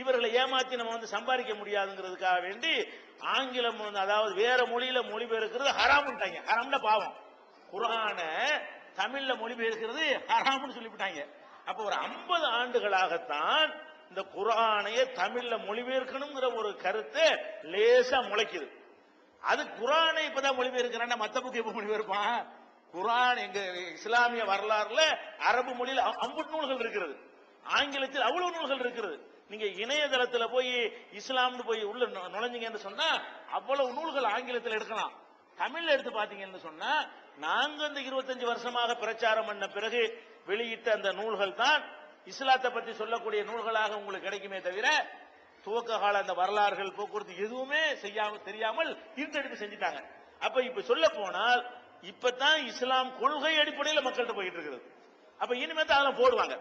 இவர்களை ஏமாற்றி நம்ம வந்து சம்பாதிக்க முடியாதுங்கிறதுக்காக வேண்டி ஆங்கிலம் வந்து அதாவது வேற மொழியில மொழிபெயர்க்கிறது ஹராம்ட்டாங்க ஹராம்னா பாவம். குரான தமிழ்ல மொழிபெயர்க்கிறது ஹராம்னு சொல்லிவிட்டாங்க. அப்ப ஒரு 50 ஆண்டுகளாகத்தான் இந்த குரானைய தமிழ்ல மொழிபெயர்க்கணுங்கிற ஒரு கருத்து லேசா முளைக்குது. அது குரானை இப்பதான் மொழிபெயர்க்கிறான்னா மத்த புக்கு எப்ப மொழிபெயர்ப்பான்? குரான் எங்க இஸ்லாமிய வரலாறுல அரபு மொழியில் அம்பு நூல்கள் இருக்கிறது. ஆங்கிலத்தில் அவ்வளவு நூல்கள் இருக்கிறது. நீங்க இணையதளத்துல போய் இஸ்லாம்னு போய் உள்ள நு- நுழைஞ்சீங்கன்னு சொன்னா அவ்வளவு நூல்கள் ஆங்கிலத்தில் எடுக்கலாம். தமிழ்ல எடுத்து பாத்தீங்கன்னு சொன்னா நாங்க இந்த 25 வருஷமாக பிரச்சாரம் பண்ண பிறகு வெளியிட்ட அந்த நூல்கள் தான் இஸ்லாத்தை பத்தி சொல்லக்கூடிய நூல்களாக உங்களுக்கு கிடைக்குமே தவிர துவக்க கால அந்த வரலாறுகள் போக்குவரத்து எதுவுமே செய்யாம தெரியாமல் இருந்தெடுப்பு செஞ்சுட்டாங்க. அப்ப இப்ப சொல்ல போனால் இப்பதான் இஸ்லாம் கொள்கை அடிப்படையில் மக்கள்கிட்ட போயிட்டு இருக்கிறது அப்ப இனிமே தான் அதெல்லாம் போடுவாங்க.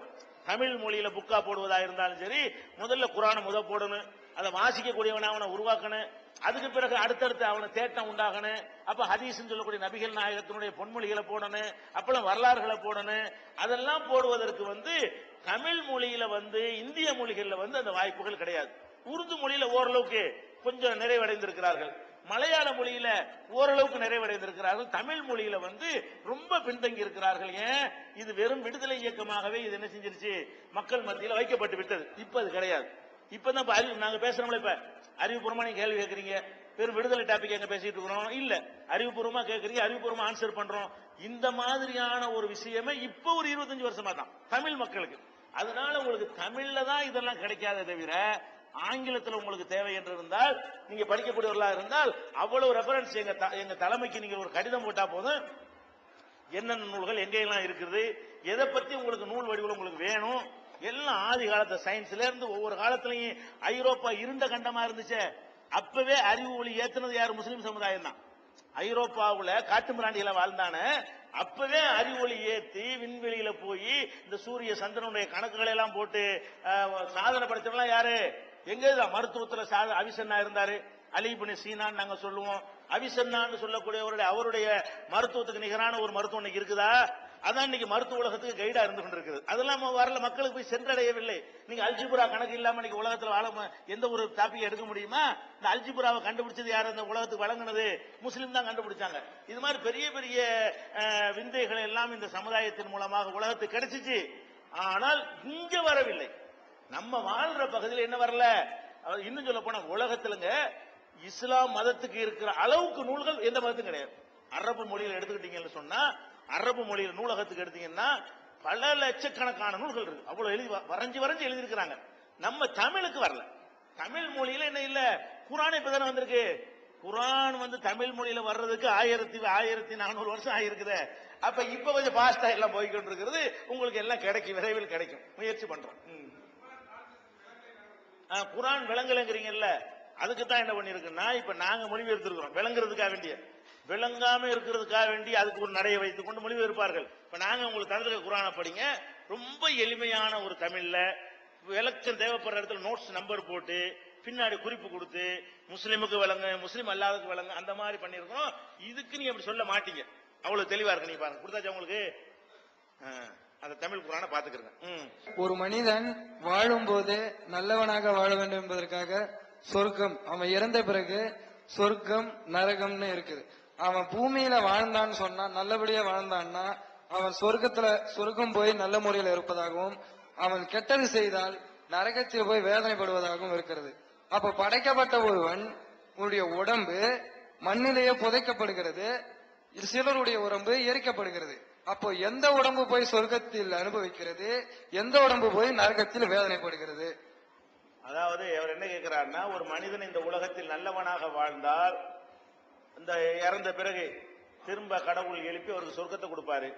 தமிழ் மொழியில புக்கா போடுவதா இருந்தாலும் சரி முதல்ல குரானை முத போடணும் அதை வாசிக்கக்கூடியவனை அவனை உருவாக்கணும் அதுக்கு பிறகு அடுத்தடுத்து அவனை தேட்டம் உண்டாகணும் அப்ப ஹதீஸ்ன்னு சொல்லக்கூடிய நபிகள் நாயகத்தினுடைய பொன்மொழிகளை போடணும் அப்பெல்லாம் வரலாறுகளை போடணும் அதெல்லாம் போடுவதற்கு வந்து தமிழ் மொழியில வந்து இந்திய மொழிகள்ல வந்து அந்த வாய்ப்புகள் கிடையாது. உருது மொழியில ஓரளவுக்கு கொஞ்சம் நிறைவடைந்திருக்கிறார்கள். மலையாள மொழியில ஓரளவுக்கு நிறைவடைந்திருக்கிறார்கள். தமிழ் மொழியில வந்து ரொம்ப பின்தங்கி இருக்கிறார்கள். ஏன்? இது வெறும் விடுதலை இயக்கமாகவே இது என்ன செஞ்சிருச்சு? மக்கள் மத்தியில் வைக்கப்பட்டு விட்டது. இப்ப அது கிடையாது. இப்பதான் இப்ப அறிவு நாங்க பேசுறோம்ல இப்ப. அறிவுபூர்வமா நீங்க கேள்வி கேட்கறீங்க வெறும் விடுதலை டாபிக் எங்க பேசிட்டு இருக்கிறோம்? இல்ல. அறிவுபூர்வமா கேட்கறீங்க அறிவுபூர்வமா ஆன்சர் பண்றோம். இந்த மாதிரியான ஒரு விஷயமே இப்ப ஒரு 25 வருஷமா தான். தமிழ் மக்களுக்கு. அதனால உங்களுக்கு தமிழ்ல தான் இதெல்லாம் கிடைக்காதே தவிர ஆங்கிலத்தில் உங்களுக்கு தேவை என்று இருந்தால் நீங்க படிக்கக்கூடியவர்களாக இருந்தால் அவ்வளவு ரெஃபரன்ஸ் எங்க த- எங்க தலைமைக்கு நீங்க ஒரு கடிதம் போட்டா போதும். என்னென்ன நூல்கள் எங்கெல்லாம் இருக்குது எதை பத்தி உங்களுக்கு நூல் வடிவில் உங்களுக்கு வேணும் எல்லாம் ஆதி காலத்து சயின்ஸ்ல இருந்து ஒவ்வொரு காலத்திலையும் ஐரோப்பா இருண்ட கண்டமா இருந்துச்சே. அப்பவே அறிவு ஒளி ஏத்துனது யார்? முஸ்லீம் சமுதாயம் தான் ஐரோப்பாவுல காட்டு மிராண்டியில வாழ்ந்தான அப்பவே அறிவொளி ஏத்தி விண்வெளியில போய் இந்த சூரிய சந்திரனுடைய கணக்குகளை எல்லாம் போட்டு சாதனை படைச்சவங்களாம் யாரு? எங்க மருத்துவத்தில் மருத்துவத்துல சாத அவிசன்னா இருந்தாரு. அலிபின் சீனான்னு நாங்க சொல்லுவோம். அவிசன்னான்னு சொல்லக்கூடியவருடைய அவருடைய மருத்துவத்துக்கு நிகரான ஒரு மருத்துவம் இன்னைக்கு இருக்குதா? அதான் இன்னைக்கு மருத்துவ உலகத்துக்கு கைடா இருந்து கொண்டிருக்குது அதெல்லாம் வரல. மக்களுக்கு போய் சென்றடையவில்லை. நீங்க அல்ஜிபுரா கணக்கு இல்லாம இன்னைக்கு உலகத்துல வாழ எந்த ஒரு டாபிக் எடுக்க முடியுமா? இந்த அல்ஜிபுராவை கண்டுபிடிச்சது யார்? அந்த உலகத்துக்கு வழங்குனது முஸ்லீம் தான் கண்டுபிடிச்சாங்க. இது மாதிரி பெரிய பெரிய விந்தைகள் எல்லாம் இந்த சமுதாயத்தின் மூலமாக உலகத்துக்கு கிடைச்சிச்சு. ஆனால் இங்க வரவில்லை. நம்ம வாழ்ற பகுதியில் என்ன வரல? இன்னும் சொல்ல போனா உலகத்துலங்க இஸ்லாம் மதத்துக்கு இருக்கிற அளவுக்கு நூல்கள் எந்த மதத்தும் கிடையாது. அரபு மொழியில் எடுத்துக்கிட்டீங்கன்னு சொன்னா அரபு மொழியில் நூலகத்துக்கு எடுத்தீங்கன்னா பல லட்சக்கணக்கான நூல்கள் இருக்கு. அவ்வளவு எழுதி வ- வரைஞ்சு வரைஞ்சு எழுதியிருக்கிறாங்க. நம்ம தமிழுக்கு வரல. தமிழ் மொழியில என்ன இல்ல? குரான் இப்பதானே வந்திருக்கு. குரான் வந்து தமிழ் மொழியில வர்றதுக்கு ஆயிரத்தி ஆயிரத்தி நானூறு வருஷம் ஆயிருக்குது. அப்ப இப்ப கொஞ்சம் பாஸ்டா எல்லாம் போய்கிட்டு இருக்கிறது உங்களுக்கு எல்லாம் கிடைக்கும் விரைவில் கிடைக்கும். முயற்சி பண்றோம். ம். குரான் விளங்கலைங்கிறீங்கல்ல அதுக்கு தான் என்ன பண்ணிருக்குன்னா இப்ப நாங்க மொழிபெயர்த்திருக்கிறோம். விளங்குறதுக்காக வேண்டிய. விளங்காம இருக்கிறதுக்காக வேண்டி அதுக்கு ஒரு நடைய வைத்துக் கொண்டு மொழிபெயர்ப்பார்கள். இப்ப நாங்க உங்களுக்கு தந்திருக்க குரானை படிங்க. ரொம்ப எளிமையான ஒரு தமிழ்ல விளக்கம் தேவைப்படுற இடத்துல நோட்ஸ் நம்பர் போட்டு பின்னாடி குறிப்பு கொடுத்து முஸ்லிமுக்கு விளங்க முஸ்லீம் அல்லாததுக்கு விளங்க அந்த மாதிரி பண்ணிருக்கோம் இதுக்கு நீங்க அப்படி சொல்ல மாட்டீங்க. அவ்வளவு தெளிவா இருக்கு நீங்க பாருங்க. கொடுத்தாச்சா உங்களுக்கு? ஆ, அந்த தமிழ் குரானை பாத்துக்கிறேன் ஒரு மனிதன் வாழும்போது நல்லவனாக வாழ வேண்டும் என்பதற்காக சொர்க்கம் அவன் இறந்த பிறகு சொர்க்கம் நரகம்னு இருக்குது. அவன் பூமியில வாழ்ந்தான்னு சொன்னா நல்லபடியா வாழ்ந்தான்னா அவன் சொர்க்கத்துல சொர்க்கம் போய் நல்ல முறையில் இருப்பதாகவும் அவன் கெட்டது செய்தால் நரகத்தில் போய் வேதனைப்படுவதாகவும் இருக்கிறது. அப்ப படைக்கப்பட்ட ஒருவன் உடைய உடம்பு மண்ணிலேயே புதைக்கப்படுகிறது சிலருடைய உடம்பு எரிக்கப்படுகிறது. அப்போ எந்த உடம்பு போய் சொர்க்கத்தில் அனுபவிக்கிறது? எந்த உடம்பு போய் நரகத்தில் வேதனைப்படுகிறது அதாவது அவர் என்ன கேட்கிறாருன்னா ஒரு மனிதன் இந்த உலகத்தில் நல்லவனாக வாழ்ந்தால் இந்த இறந்த பிறகு திரும்ப கடவுள் எழுப்பி அவருக்கு சொர்க்கத்தை கொடுப்பாரு.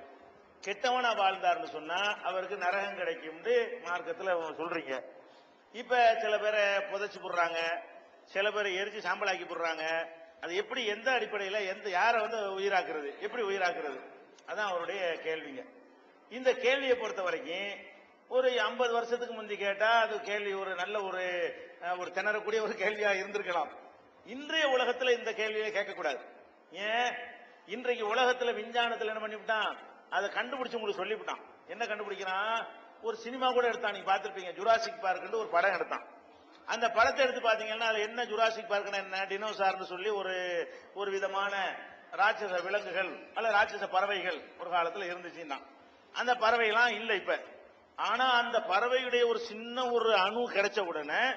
கெட்டவனா வாழ்ந்தார்னு சொன்னா அவருக்கு நரகம் கிடைக்கும்னு மார்க்கத்துல சொல்றீங்க. இப்ப சில பேரை புதைச்சு போடுறாங்க சில பேரை எரிச்சு சாம்பலாக்கி போடுறாங்க. அது எப்படி எந்த அடிப்படையில எந்த யாரை வந்து உயிராக்குறது? எப்படி உயிராக்குறது? அதான் அவருடைய கேள்விங்க. இந்த கேள்வியை பொறுத்த வரைக்கும் ஒரு 50 வருஷத்துக்கு முந்தி கேட்டா அது கேள்வி ஒரு நல்ல ஒரு ஒரு திணறக்கூடிய ஒரு கேள்வியா இருந்திருக்கலாம். இன்றைய உலகத்துல இந்த கேள்வியை கேட்கக்கூடாது. ஏன்? இன்றைக்கு உலகத்துல விஞ்ஞானத்துல என்ன பண்ணிவிட்டான்? அதை கண்டுபிடிச்சு உங்களுக்கு சொல்லிவிட்டான். என்ன கண்டுபிடிக்கிறான்? ஒரு சினிமா கூட எடுத்தான். நீங்க பாத்திருப்பீங்க ஜுராசிக் பார்க்னு ஒரு படம் எடுத்தான். அந்த படத்தை எடுத்து பாத்தீங்கன்னா அது என்ன ஜுராசிக் பார்க்கணும் என்ன? டினோசார்னு சொல்லி ஒரு ஒரு விதமான ராட்சச விலங்குகள் அல்ல ராட்சச பறவைகள் ஒரு காலத்தில் இருந்துச்சுன்னா அந்த பறவைலாம் இல்லை இப்ப. ஆனா அந்த பறவையுடைய ஒரு சின்ன ஒரு அணு கிடைச்ச உடனே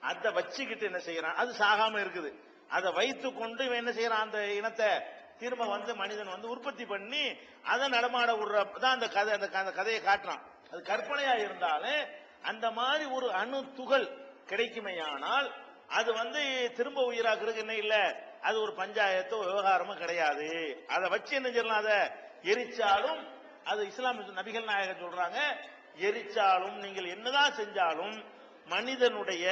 அதை வச்சுக்கிட்டு என்ன செய்யறான்? அது சாகாம இருக்குது. அதை வைத்து கொண்டு இவன் என்ன செய்யறான்? அந்த இனத்தை திரும்ப வந்து மனிதன் வந்து உற்பத்தி பண்ணி அதை நடமாட விடுறதான் அந்த கதை அந்த க- அந்த கதையை காட்டுறான். அது கற்பனையா இருந்தாலும் அந்த மாதிரி ஒரு அணு துகள் கிடைக்குமேயானால் அது வந்து திரும்ப உயிராக்குறதுக்கு என்ன இல்லை? அது ஒரு பஞ்சாயத்தோ விவகாரமோ கிடையாது. அதை வச்சு என்ன செய்யலாம்? அதை எரிச்சாலும் அது இஸ்லாம் நபிகள் நாயகர் சொல்றாங்க எரிச்சாலும் நீங்கள் என்னதான் செஞ்சாலும் மனிதனுடைய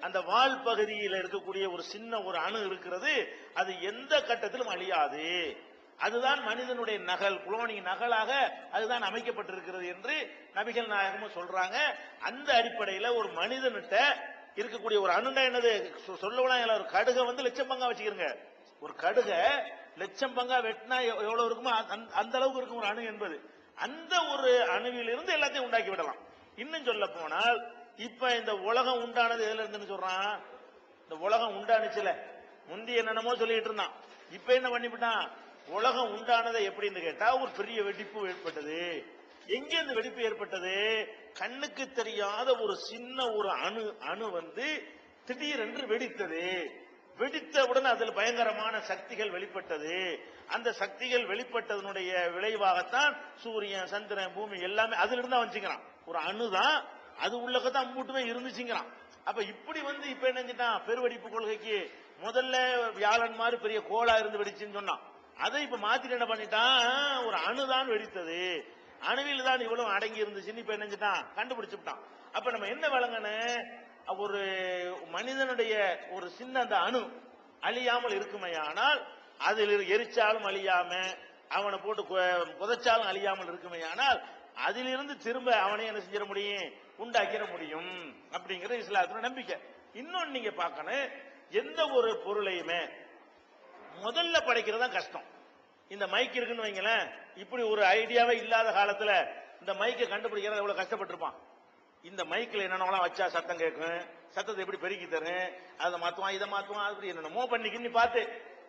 அந்த வால் பகுதியில் இருக்கக்கூடிய ஒரு சின்ன ஒரு அணு இருக்கிறது அது எந்த கட்டத்திலும் அழியாது. அதுதான் மனிதனுடைய நகல் குளோனிங் நகலாக அதுதான் அமைக்கப்பட்டிருக்கிறது என்று நபிகள் நாயகமும் சொல்றாங்க. அந்த அடிப்படையில ஒரு மனிதன்கிட்ட இருக்கக்கூடிய ஒரு அணுனா என்னது? சொ- ஒரு கடுகை வந்து லட்சம் பங்கா வச்சுக்கிறங்க. ஒரு கடுகை லட்சம் பங்கா வெட்டினா எவ்- எவ்வளவு இருக்குமோ அந்த- அந்த அளவுக்கு இருக்கும் ஒரு அணு என்பது. அந்த ஒரு அணுவிலிருந்து எல்லாத்தையும் உண்டாக்கி விடலாம். இன்னும் சொல்ல போனால் இப்ப இந்த உலகம் உண்டானது எதுல இருந்துன்னு சொல்றான்? இந்த உலகம் உண்டானுச்சுல. முந்தி என்னென்னமோ சொல்லிட்டு இருந்தான். இப்ப என்ன பண்ணிவிட்டான்? உலகம் உண்டானதை எப்படின்னு கேட்டா ஒரு பெரிய வெடிப்பு ஏற்பட்டது. எங்க இந்த வெடிப்பு ஏற்பட்டது? கண்ணுக்கு தெரியாத ஒரு சின்ன ஒரு அணு அணு வந்து திடீரென்று வெடித்தது. வெடித்தவுடன் அதில் பயங்கரமான சக்திகள் வெளிப்பட்டது. அந்த சக்திகள் வெளிப்பட்டதனுடைய விளைவாகத்தான் சூரியன் சந்திரன் பூமி எல்லாமே அதுல தான் வச்சுக்கிறான் ஒரு அணுதான் அது உள்ளக்கத்தான் மூட்டுமே இருந்துச்சுங்கிறான். அப்ப இப்படி வந்து இப்ப என்ன செஞ்சிட்டான்? பெருவெடிப்பு கொள்கைக்கு முதல்ல வியாழன் மாதிரி பெரிய கோளா இருந்து வெடிச்சுன்னு சொன்னான். அதை இப்ப மாத்திட்டு என்ன பண்ணிட்டான்? ஒரு அணுதான் வெடித்தது. அணுவில் தான் இவ்வளவு அடங்கி இருந்துச்சுன்னு இப்ப என்ன கண்டுபிடிச்சுட்டான். அப்ப நம்ம என்ன வழங்கணும் ஒரு மனிதனுடைய ஒரு சின்ன அந்த அணு அழியாமல் இருக்குமையானால் அதில் எரிச்சாலும் அழியாம அவனை போட்டு புதைச்சாலும் அழியாமல் இருக்குமையானால் அதிலிருந்து திரும்ப அவனை என்ன செஞ்சிட முடியும்? உண்டாக்கிட முடியும். அப்படிங்கிற இஸ்லாத்துல நம்பிக்கை. இன்னொன்னு நீங்க பார்க்கணும். எந்த ஒரு பொருளையுமே முதல்ல படைக்கிறது தான் கஷ்டம். இந்த மைக் இருக்குன்னு வைங்களேன். இப்படி ஒரு ஐடியாவே இல்லாத காலத்துல இந்த மைக்கை கண்டுபிடிக்கிறது எவ்வளவு கஷ்டப்பட்டிருப்பான். இந்த மைக்கில் என்னென்னலாம் வச்சா சத்தம் கேட்கும் சத்தத்தை எப்படி பெருக்கி தரும் அதை மாத்துவான் இதை மாத்துவான் அப்படி என்னென்னமோ பண்ணிக்கின்னு பார்த்து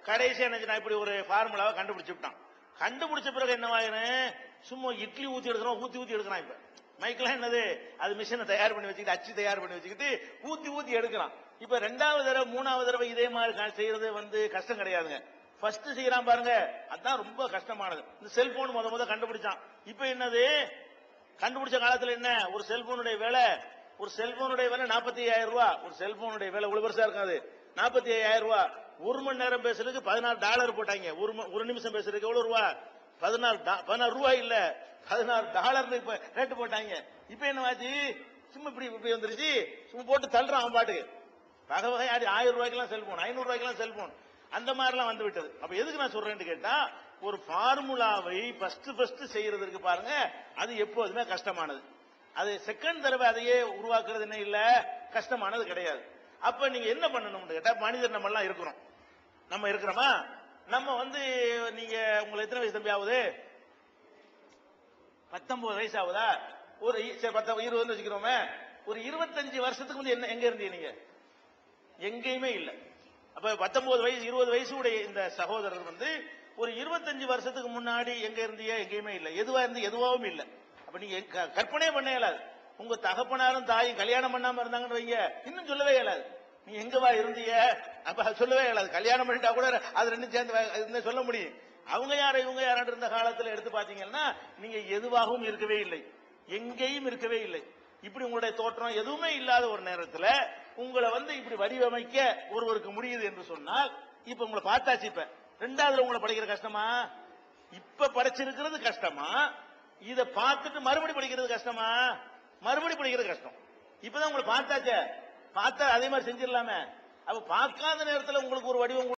கடைசியா என்ன இப்படி ஒரு ஃபார்முலாவை கண்டுபிடிச்சு விட்டான். கண்டுபிடிச்ச பிறகு என்னவாயிரும் சும்மா இட்லி ஊத்தி எடுக்கிறோம் ஊத்தி ஊத்தி எடுக்கிறான் இப்ப. மைக்கெல்லாம் என்னது? அது மிஷினை தயார் பண்ணி வச்சுக்கிட்டு அச்சு தயார் பண்ணி வச்சுக்கிட்டு ஊத்தி ஊத்தி எடுக்கிறான். இப்ப ரெண்டாவது தடவை மூணாவது தடவை இதே மாதிரி செய்யறது வந்து கஷ்டம் கிடையாதுங்க. ஃபர்ஸ்ட் செய்யறான் பாருங்க. அதான் ரொம்ப கஷ்டமானது. இந்த செல்போன் முத முத கண்டுபிடிச்சான். இப்ப என்னது? கண்டுபிடிச்ச காலத்துல என்ன? ஒரு செல்போனுடைய விலை ஒரு செல்போனுடைய விலை நாற்பத்தி ஐயாயிரம் ரூபாய் ஒரு செல்போனுடைய விலை இவ்வளவு பெருசா இருக்காது. நாற்பத்தி ஐயாயிரம் ரூபாய் ஒரு மணி நேரம் பேசுறதுக்கு பதினாறு டாலர் போட்டாங்க. ஒரு ஒரு நிமிஷம் பேசுறதுக்கு எவ்வளவு ரூபா? பதினாறு டா- பதினாறு ரூபாய் இல்ல. பதினாறு டாலர் இப்ப ரேட்டு போட்டாங்க. இப்ப என்ன ஆச்சு? சும்மா இப்படி இப்படி வந்துருச்சு. சும்மா போட்டு தள்ளுறான் அவன் பாட்டுக்கு. வகை வகை ஆயிரம் ரூபாய்க்கெல்லாம் செல்போன் ஐநூறு ரூபாய்க்கெல்லாம் செல்போன் அந்த மாதிரிலாம் வந்து விட்டது அப்ப எதுக்கு நான் சொல்றேன்னு கேட்டா ஒரு ஃபார்முலாவை ஃபர்ஸ்ட் ஃபர்ஸ்ட் செய்யறதுக்கு பாருங்க அது எப்போதுமே கஷ்டமானது. அது செகண்ட் தடவை அதையே உருவாக்குறது என்ன இல்ல? கஷ்டமானது கிடையாது. அப்ப நீங்க என்ன பண்ணணும்னு கேட்டா மனிதர் நம்ம எல்லாம் இருக்கிறோம். நம்ம இருக்கிறோமா? நம்ம வந்து நீங்க உங்களுக்கு எத்தனை வயசு தம்பி ஆகுது? பத்தொன்பது வயசு ஆகுதா? ஒரு இ- இருபதுன்னு வச்சுக்கிறோமே. ஒரு இருபத்தஞ்சு வருஷத்துக்கு வந்து என்ன எங்க இருந்தீங்க நீங்க? எங்கேயுமே இல்லை. அப்ப பத்தொன்பது வயசு இருபது வயசு உடைய இந்த சகோதரர் வந்து ஒரு இருபத்தஞ்சு வருஷத்துக்கு முன்னாடி எங்க இருந்தியா எங்கேயுமே இல்லை. எதுவா இருந்து எதுவாகவும் இல்லை. அப்ப நீங்க க- கற்பனையே பண்ண இயலாது. உங்க தகப்பனாரும் தாயும் கல்யாணம் பண்ணாம இருந்தாங்கன்னு வைங்க. இன்னும் சொல்லவே இயலாது. நீ எங்கவா இருந்திய? அப்ப அது சொல்லவே இயலாது. கல்யாணம் பண்ணிட்டா கூட அது ரெண்டும் சேர்ந்து சொல்ல முடியும். அவங்க யார இவங்க யாராண்டு இருந்த காலத்துல எடுத்து பாத்தீங்கன்னா நீங்க எதுவாகவும் இருக்கவே இல்லை. எங்கேயும் இருக்கவே இல்லை. இப்படி உங்களுடைய தோற்றம் எதுவுமே இல்லாத ஒரு நேரத்துல உங்களை வந்து இப்படி வடிவமைக்க ஒருவருக்கு முடியுது என்று சொன்னால் இப்ப உங்களை பார்த்தாச்சு இப்ப. ரெண்டாவதுல உங்களை படிக்கிற கஷ்டமா? இப்ப படிச்சிருக்கிறது கஷ்டமா? இத பார்த்துட்டு மறுபடி படிக்கிறது கஷ்டமா? மறுபடி படிக்கிறது கஷ்டம். இப்பதான் உங்களை பார்த்தாச்சே. பார்த்தா அதே மாதிரி செஞ்சிடலாமே. அப்ப பார்க்காத நேரத்துல உங்களுக்கு ஒரு வடிவம்